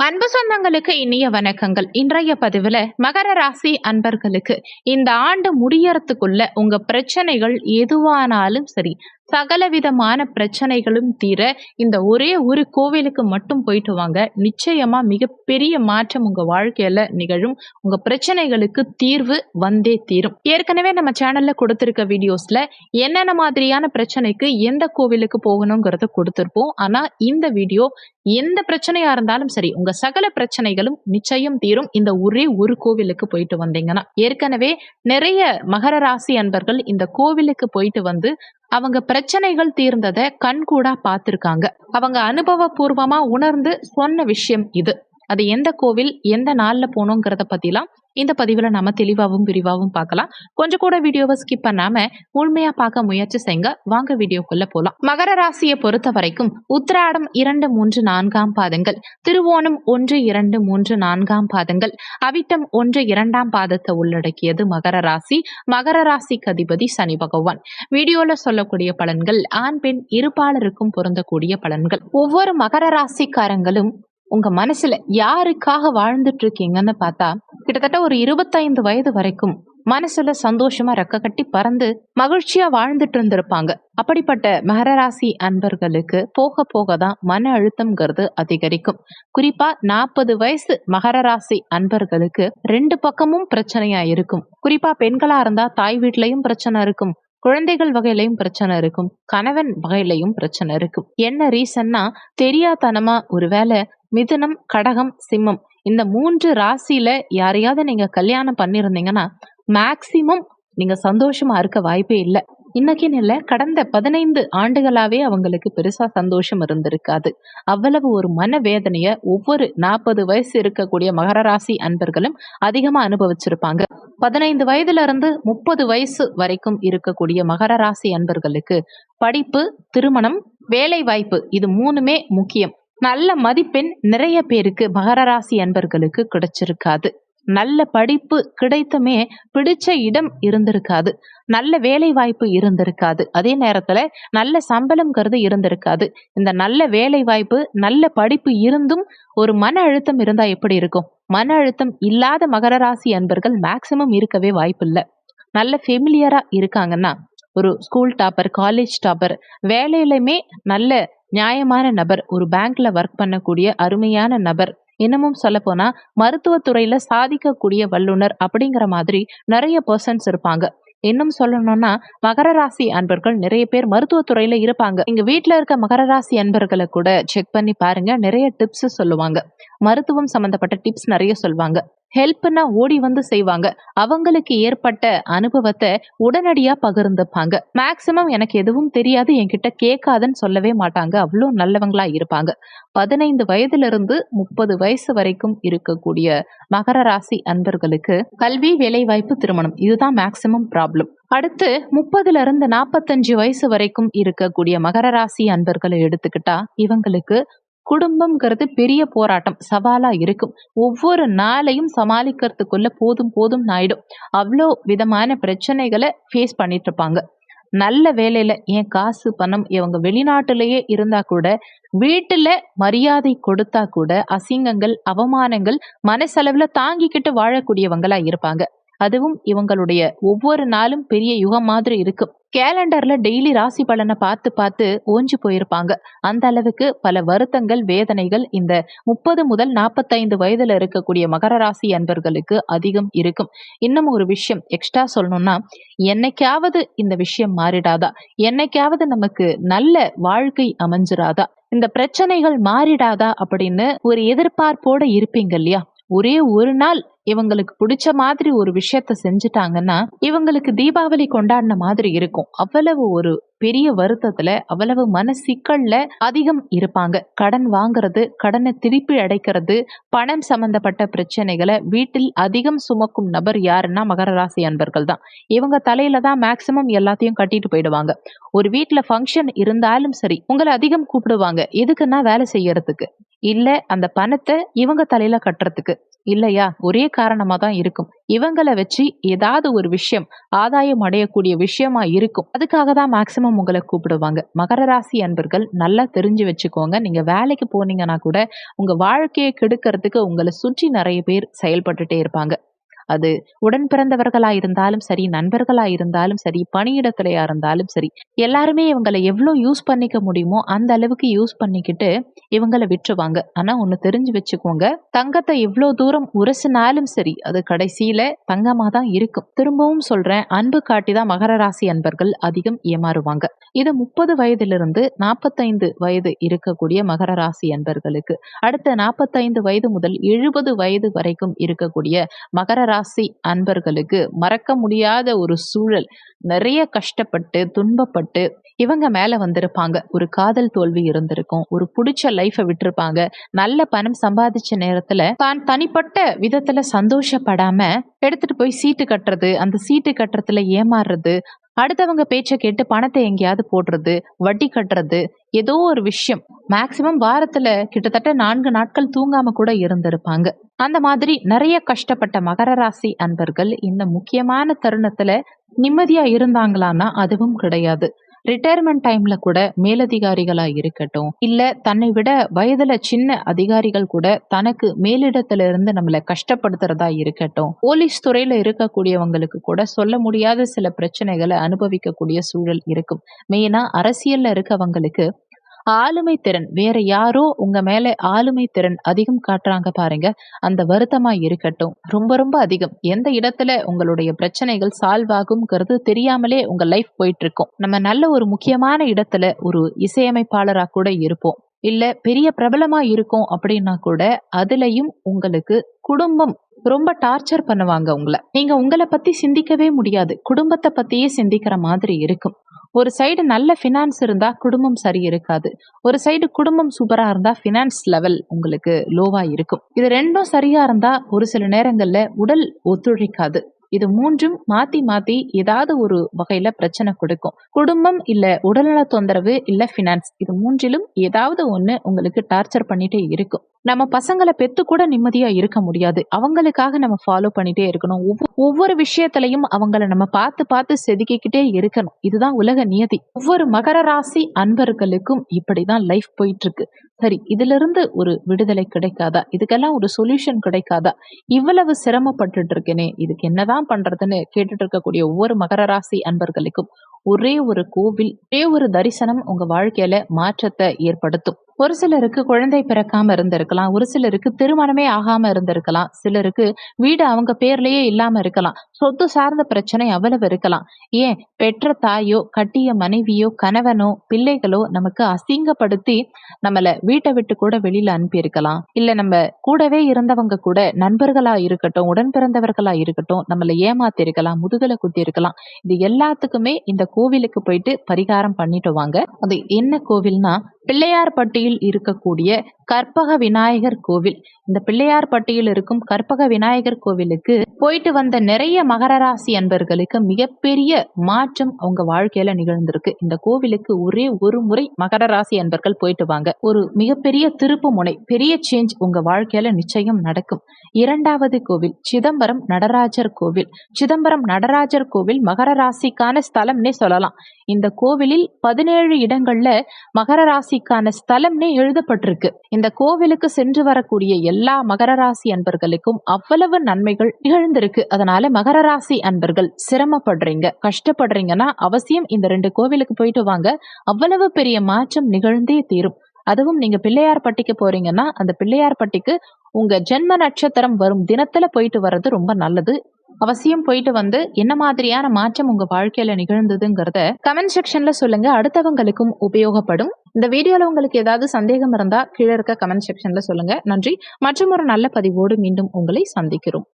அன்பு சொந்தங்களுக்கு இனிய வணக்கங்கள். இன்றைய பதிவுல மகர ராசி அன்பர்களுக்கு இந்த ஆண்டு முடியறதுக்குள்ள உங்க பிரச்சனைகள் எதுவானாலும் சரி சகலவிதமான பிரச்சனைகளும் தீர இந்த ஒரே ஒரு கோவிலுக்கு மட்டும் போயிட்டு வாங்க. நிச்சயமா மிகப்பெரிய மாற்றம் உங்க வாழ்க்கையில நிகழும். உங்க பிரச்சனைகளுக்கு தீர்வு வந்தே தீரும். ஏற்கனவே நம்ம சேனல்ல கொடுத்திருக்க வீடியோஸ்ல என்னென்ன மாதிரியான பிரச்சனைக்கு எந்த கோவிலுக்கு போகணுங்கிறத கொடுத்திருப்போம். ஆனா இந்த வீடியோ எந்த பிரச்சனையா இருந்தாலும் சரி உங்க சகல பிரச்சனைகளும் நிச்சயம் தீரும். இந்த ஒரே ஒரு கோவிலுக்கு போயிட்டு வந்தீங்கன்னா. ஏற்கனவே நிறைய மகர ராசி அன்பர்கள் இந்த கோவிலுக்கு போயிட்டு வந்து அவங்க பிரச்சனைகள் தீர்ந்ததை கண்கூடா பார்த்துருக்காங்க. அவங்க அனுபவபூர்வமா உணர்ந்து சொன்ன விஷயம் இது. அது எந்த கோவில் எந்த நாள்ல போகணுங்கிறத பத்திலாம் இந்த பதிவில் நம்ம தெளிவாகவும் விரிவாகவும் பார்க்கலாம். கொஞ்சம் கூட வீடியோவை ஸ்கிப் பண்ணாம முழுமையா பார்க்க முயற்சி செய்யுங்க வாங்க வீடியோக்குள்ள போலாம். மகர ராசியை பொறுத்த வரைக்கும் உத்திராடம் இரண்டு மூன்று நான்காம் பாதங்கள். திருவோணம் ஒன்று இரண்டு மூன்று நான்காம் பாதங்கள். அவிட்டம் ஒன்று இரண்டாம் பாதத்தை உள்ளடக்கியது மகர ராசி. மகர ராசிக்கு அதிபதி சனி பகவான். வீடியோல சொல்லக்கூடிய பலன்கள் ஆண் பெண் இருபாலருக்கும் பொருந்தக்கூடிய பலன்கள். ஒவ்வொரு மகர ராசிக்காரங்களும் உங்க மனசுல யாருக்காக வாழ்ந்துட்டு இருக்கீங்கன்னு பார்த்தா கிட்டத்தட்ட ஒரு இருபத்தைந்து வயது வரைக்கும் மனசுல சந்தோஷமா ரெக்க கட்டி பறந்து மகிழ்ச்சியா வாழ்ந்துட்டு இருந்திருப்பாங்க அப்படிப்பட்ட மகரராசி அன்பர்களுக்கு போக போக தான் மன அழுத்தம்ங்கிறது அதிகரிக்கும். குறிப்பா நாற்பது வயசு மகரராசி அன்பர்களுக்கு ரெண்டு பக்கமும் பிரச்சனையா இருக்கும். குறிப்பா பெண்களா இருந்தா தாய் வீட்லயும் பிரச்சனை இருக்கும். குழந்தைகள் வகையிலையும் பிரச்சனை இருக்கும். கணவன் வகையிலையும் பிரச்சனை இருக்கும். என்ன ரீசன்னா தெரியாதனமா ஒருவேளை மிதுனம் கடகம் சிம்மம். இந்த மூன்று ராசியில யாரையாவது நீங்க கல்யாணம் பண்ணிருந்தீங்கன்னா மேக்சிமம் நீங்க சந்தோஷமா இருக்க வாய்ப்பே இல்லை. இன்னைக்குன்னு இல்லை கடந்த பதினைந்து ஆண்டுகளாவே அவங்களுக்கு பெருசா சந்தோஷம் இருந்திருக்காது. அவ்வளவு ஒரு மனவேதனைய ஒவ்வொரு நாற்பது வயசு இருக்கக்கூடிய மகர ராசி அன்பர்களும் அதிகமா அனுபவிச்சிருப்பாங்க. பதினைந்து வயதுல இருந்து முப்பது வயசு வரைக்கும் இருக்கக்கூடிய மகர ராசி அன்பர்களுக்கு படிப்பு திருமணம் வேலை வாய்ப்பு இது மூணுமே முக்கியம். நல்ல மதிப்பெண் நிறைய பேருக்கு மகர ராசி அன்பர்களுக்கு கிடைச்சிருக்காது. நல்ல படிப்பு கிடைத்துமே பிடிச்ச இடம் இருந்திருக்காது. நல்ல வேலை வாய்ப்பு இருந்திருக்காது. அதே நேரத்துல நல்ல சம்பளம்ங்கிறது இருந்திருக்காது. இந்த நல்ல வேலை வாய்ப்பு நல்ல படிப்பு இருந்தும் ஒரு மன அழுத்தம் இருந்தா எப்படி இருக்கும்? மன அழுத்தம் இல்லாத மகர ராசி அன்பர்கள் மேக்சிமம் இருக்கவே வாய்ப்பு இல்லை நல்ல ஃபெமிலியரா இருக்காங்கன்னா ஒரு ஸ்கூல் டாப்பர் காலேஜ் டாப்பர் வேலையிலுமே நல்ல நியாயமான நபர் ஒரு பேங்க்ல ஒர்க் பண்ணக்கூடிய அருமையான நபர். இன்னமும் சொல்ல போனா மருத்துவத்துறையில சாதிக்கக்கூடிய வல்லுனர் அப்படிங்கிற மாதிரி நிறைய பர்சன்ஸ் இருப்பாங்க. இன்னும் சொல்லணும்னா மகர ராசி அன்பர்கள் நிறைய பேர் மருத்துவத்துறையில இருப்பாங்க. இங்க வீட்டுல இருக்க மகர ராசி அன்பர்களை கூட செக் பண்ணி பாருங்க. நிறைய டிப்ஸ் சொல்லுவாங்க. மருத்துவம் சம்பந்தப்பட்ட டிப்ஸ் நிறைய சொல்லுவாங்க ஹெல்ப்னா ஓடி வந்து செய்வாங்க. அவங்களுக்கு ஏற்பட்ட அனுபவத்தை உடனடியா பகிர்ந்துப்பாங்க. மேக்சிமம் எனக்கு எதுவும் தெரியாது என்கிட்ட கேட்காதுன்னு சொல்லவே மாட்டாங்க. அவ்வளோ நல்லவங்களா இருப்பாங்க. பதினைந்து வயதுல இருந்து முப்பது வயசு வரைக்கும் இருக்கக்கூடிய மகர ராசி அன்பர்களுக்கு கல்வி வேலைவாய்ப்பு திருமணம். இதுதான் மேக்சிமம் ப்ராப்ளம் அடுத்து முப்பதுல இருந்து நாற்பத்தஞ்சு வயசு வரைக்கும் இருக்கக்கூடிய மகர ராசி அன்பர்களை எடுத்துக்கிட்டா இவங்களுக்கு குடும்பம்ங்கிறது பெரிய போராட்டம் சவாலா இருக்கும். ஒவ்வொரு நாளையும் சமாளிக்கிறதுக்குள்ள போதும் போதும் ஆயிடும். அவ்வளோ விதமான பிரச்சனைகளை ஃபேஸ் பண்ணிட்டு இருப்பாங்க. நல்ல வேலையில என் காசு பணம் இவங்க வெளிநாட்டிலேயே இருந்தா கூட வீட்டுல மரியாதை கொடுத்தா கூட அசிங்கங்கள் அவமானங்கள் மனசளவுல தாங்கிக்கிட்டு வாழக்கூடியவங்களா இருப்பாங்க. அதுவும் இவங்களுடைய ஒவ்வொரு நாளும் பெரிய யுகம் மாதிரி இருக்கும். கேலண்டர்ல டெய்லி ராசி பலனை பார்த்து பார்த்து ஓஞ்சு போயிருப்பாங்க. அந்த அளவுக்கு பல வருத்தங்கள் வேதனைகள் இந்த முப்பது முதல் நாற்பத்தைந்து வயதுல இருக்கக்கூடிய மகர ராசி அன்பர்களுக்கு அதிகம் இருக்கும். இன்னும் ஒரு விஷயம் எக்ஸ்ட்ரா சொல்லணும்னா என்னைக்காவது இந்த விஷயம் மாறிடாதா? என்னைக்காவது நமக்கு நல்ல வாழ்க்கை அமைஞ்சிராதா? இந்த பிரச்சனைகள் மாறிடாதா? அப்படின்னு ஒரு எதிர்பார்ப்போட இருப்பீங்க இல்லையா? ஒரே ஒரு நாள் இவங்களுக்கு பிடிச்ச மாதிரி ஒரு விஷயத்த செஞ்சுட்டாங்கன்னா இவங்களுக்கு தீபாவளி கொண்டாடின மாதிரி இருக்கும். அவ்வளவு ஒரு பெரிய வருத்தத்துல அவ்வளவு மன சிக்கல்ல அதிகம் இருப்பாங்க. கடன் வாங்குறது கடனை திருப்பி அடைக்கிறது பணம் சம்பந்தப்பட்ட பிரச்சனைகளை வீட்டில் அதிகம் சுமக்கும் நபர் யாருன்னா மகர ராசி அன்பர்கள் தான். இவங்க தலையில தான் மேக்சிமம் எல்லாத்தையும் கட்டிட்டு போயிடுவாங்க. ஒரு வீட்டுல ஃபங்க்ஷன் இருந்தாலும் சரி உங்களை அதிகம் கூப்பிடுவாங்க. எதுக்குன்னா வேலை செய்யறதுக்கு. இல்ல அந்த பணத்தை இவங்க தலையில கட்டுறதுக்கு. இல்லையா? ஒரே காரணமா தான் இருக்கும். இவங்களை வச்சு ஏதாவது ஒரு விஷயம் ஆதாயம் அடையக்கூடிய விஷயமா இருக்கும். அதுக்காக தான் மேக்சிமம் உங்களை கூப்பிடுவாங்க. மகர ராசி அன்பர்கள் நல்லா தெரிஞ்சு வச்சுக்கோங்க. நீங்க வேலைக்கு போனீங்கன்னா கூட உங்க வாழ்க்கையை கெடுக்கிறதுக்கு உங்களை சுற்றி நிறைய பேர் செயல்பட்டுட்டே இருப்பாங்க. அது உடன் பிறந்தவர்களா இருந்தாலும் சரி நண்பர்களா இருந்தாலும் சரி பணியிடத்திலையா இருந்தாலும் சரி எல்லாருமே இவங்களை எவ்வளோ யூஸ் பண்ணிக்க முடியுமோ அந்த அளவுக்கு யூஸ் பண்ணிக்கிட்டு இவங்களை விட்டுருவாங்க. ஆனா ஒண்ணு தெரிஞ்சு வச்சுக்கோங்க தங்கத்தை எவ்வளோ தூரம் உரசினாலும் சரி அது கடைசியில தங்கமா தான் இருக்கும். திரும்பவும் சொல்றேன் அன்பு காட்டி தான் மகர ராசி அன்பர்கள் அதிகம் ஏமாறுவாங்க. இது முப்பது வயதிலிருந்து நாற்பத்தைந்து வயது இருக்கக்கூடிய மகர ராசி அன்பர்களுக்கு அடுத்த நாற்பத்தைந்து வயது முதல் எழுபது வயது வரைக்கும் இருக்கக்கூடிய மகர ராசி அன்பர்களுக்கு மறக்க முடியாத ஒரு சூழல். நிறைய கஷ்டப்பட்டு துன்பப்பட்டு இவங்க மேல வந்திருப்பாங்க. ஒரு காதல் தோல்வி இருந்திருக்கும். ஒரு பிடிச்ச லைஃபை விட்டுருப்பாங்க. நல்ல பணம் சம்பாதிச்ச நேரத்துல தான் தனிப்பட்ட விதத்துல சந்தோஷப்படாம எடுத்துட்டு போய் சீட்டு கட்டுறது அந்த சீட்டு கட்டுறதுல ஏமாறுறது அடுத்தவங்க பேச்சை கேட்டு பணத்தை எங்கேயாவது போடுறது வட்டி கட்டுறது ஏதோ ஒரு விஷயம். மேக்சிமம் வாரத்துல கிட்டத்தட்ட நான்கு நாட்கள் தூங்காம கூட இருந்திருப்பாங்க. அந்த மாதிரி நிறைய கஷ்டப்பட்ட மகர ராசி அன்பர்கள் இந்த முக்கியமான தருணத்துல நிம்மதியா இருந்தாங்களான்னா அதுவும் கிடையாது. ரிட்டையர்மெண்ட் டைம்ல கூட மேலதிகாரிகளா இருக்கட்டும் இல்ல தன்னை விட வயதுல சின்ன அதிகாரிகள் கூட தனக்கு மேலிடத்துல இருந்து நம்மளை கஷ்டப்படுத்துறதா இருக்கட்டும் போலீஸ் துறையில இருக்கக்கூடியவங்களுக்கு கூட சொல்ல முடியாத சில பிரச்சனைகளை அனுபவிக்கக்கூடிய சூழல் இருக்கும். மெயினா அரசியல்ல இருக்கவங்களுக்கு ஆளுமை திறன். வேற யாரோ உங்க மேல ஆளுமை திறன் அதிகம் காட்டுறாங்க பாருங்க. அந்த வருத்தமா இருக்கட்டும். ரொம்ப ரொம்ப அதிகம். எந்த இடத்துல உங்களுடைய பிரச்சனைகள் சால்வ் ஆகுங்கிறது தெரியாமலே உங்க லைஃப் போயிட்டு இருக்கும் நம்ம நல்ல ஒரு முக்கியமான இடத்துல ஒரு இசையமைப்பாளரா கூட இருப்போம். இல்ல பெரிய பிரபலமா இருக்கும் அப்படின்னா கூட அதுலயும் உங்களுக்கு குடும்பம் ரொம்ப டார்ச்சர் பண்ணுவாங்க உங்களை. நீங்க உங்களை பத்தி சிந்திக்கவே முடியாது. குடும்பத்தை பத்தியே சிந்திக்கிற மாதிரி இருக்கும். ஒரு சைடு நல்ல ஃபினான்ஸ் இருந்தா குடும்பம் சரி இருக்காது. ஒரு சைடு குடும்பம் சூப்பரா இருந்தா ஃபினான்ஸ் லெவல் உங்களுக்கு லோவா இருக்கும். இது ரெண்டும் சரியா இருந்தா ஒரு சில நேரங்கள்ல உடல் ஒத்துழைக்காது. இது மூன்றும் மாத்தி மாத்தி ஏதாவது ஒரு வகையில பிரச்சனை கொடுக்கும். குடும்பம் இல்ல உடல்நல தொந்தரவு இல்ல பினான்ஸ் இது மூன்றிலும் ஏதாவது ஒண்ணு உங்களுக்கு டார்ச்சர் பண்ணிட்டே இருக்கும். நம்ம பசங்களை பெத்து கூட நிம்மதியா இருக்க முடியாது. அவங்களுக்காக நம்ம ஃபாலோ பண்ணிட்டே இருக்கணும். ஒவ்வொரு விஷயத்திலையும் அவங்கள நம்ம பார்த்து பார்த்து செதுக்கிக்கிட்டே இருக்கணும். இதுதான் உலக நியதி. ஒவ்வொரு மகர ராசி அன்பர்களுக்கும் இப்படிதான் லைஃப் போயிட்டு இருக்கு. சரி இதுல இருந்து ஒரு விடுதலை கிடைக்காதா? இதுக்கெல்லாம் ஒரு சொல்யூஷன் கிடைக்காதா? இவ்வளவு சிரமப்பட்டுட்டு இருக்கேனே இதுக்கு என்னதான் பண்றதுன்னு கேட்டுட்டு இருக்கக்கூடிய ஒவ்வொரு மகர ராசி அன்பர்களுக்கும் ஒரே ஒரு கோவில் ஒரே ஒரு தரிசனம் உங்க வாழ்க்கையில மாற்றத்தை ஏற்படுத்தும். ஒரு சிலருக்கு குழந்தை பிறக்காம இருந்திருக்கலாம். ஒரு சிலருக்கு திருமணமே ஆகாம இருந்திருக்கலாம். சிலருக்கு வீடு அவங்க பேர்லயே இல்லாம இருக்கலாம். சொத்து சார்ந்த பிரச்சனை அவ்வளவு இருக்கலாம். ஏன்? பெற்ற தாயோ கட்டிய மனைவியோ கணவனோ பிள்ளைகளோ நமக்கு அசிங்கப்படுத்தி நம்மள வீட்டை விட்டு கூட வெளியில அனுப்பியிருக்கலாம். இல்ல நம்ம கூடவே இருந்தவங்க கூட நண்பர்களா இருக்கட்டும் உடன் பிறந்தவர்களா இருக்கட்டும் நம்மள ஏமாத்தி இருக்கலாம் முதுகலை குத்தி இருக்கலாம் இது எல்லாத்துக்குமே இந்த கோவிலுக்கு போயிட்டு பரிகாரம் பண்ணிட்டு வாங்க. அது என்ன கோவில்னா பிள்ளையார்பட்டியில் இருக்கக்கூடிய கற்பக விநாயகர் கோவில். இந்த பிள்ளையார்பட்டியில் இருக்கும் கற்பக விநாயகர் கோவிலுக்கு போயிட்டு வந்த நிறைய மகர ராசி அன்பர்களுக்கு மிகப்பெரிய மாற்றம் அவங்க வாழ்க்கையில நிகழ்ந்திருக்கு. இந்த கோவிலுக்கு ஒரே ஒரு முறை மகர ராசி அன்பர்கள் போயிட்டு வாங்க. ஒரு மிகப்பெரிய திருப்பு முனை பெரிய சேஞ்ச் உங்க வாழ்க்கையில நிச்சயம் நடக்கும். இரண்டாவது கோவில் சிதம்பரம் நடராஜர் கோவில். சிதம்பரம் நடராஜர் கோவில் மகர ராசிக்கான ஸ்தலம்னே சொல்லலாம். இந்த கோவிலில் பதினேழு இடங்கள்ல மகர ராசிக்கான ஸ்தலம்னு எழுதப்பட்டிருக்கு. இந்த கோவிலுக்கு சென்று வரக்கூடிய எல்லா மகர ராசி அன்பர்களுக்கும் அவ்வளவு நன்மைகள் நிகழ்ந்திருக்கு. அதனால மகர ராசி அன்பர்கள் சிரமப்படுறீங்க கஷ்டப்படுறீங்கன்னா அவசியம் இந்த ரெண்டு கோவிலுக்கு போயிட்டு வாங்க. அவ்வளவு பெரிய மாற்றம் நிகழ்ந்தே தீரும். அதுவும் நீங்க பிள்ளையார் பட்டிக்கு போறீங்கன்னா அந்த பிள்ளையார் பட்டிக்கு உங்க ஜென்ம நட்சத்திரம் வரும் தினத்துல போயிட்டு வர்றது ரொம்ப நல்லது. அவசியம் போயிட்டு வந்து என்ன மாதிரியான மாற்றம் உங்க வாழ்க்கையில நிகழ்ந்ததுங்கிறத கமெண்ட் செக்ஷன்ல சொல்லுங்க. அடுத்தவங்களுக்கும் உபயோகப்படும். இந்த வீடியோல உங்களுக்கு ஏதாவது சந்தேகம் இருந்தா கீழே இருக்க கமெண்ட் செக்ஷன்ல சொல்லுங்க. நன்றி. மற்றும் ஒரு நல்ல பதிவோடு மீண்டும் உங்களை சந்திக்கிறோம்.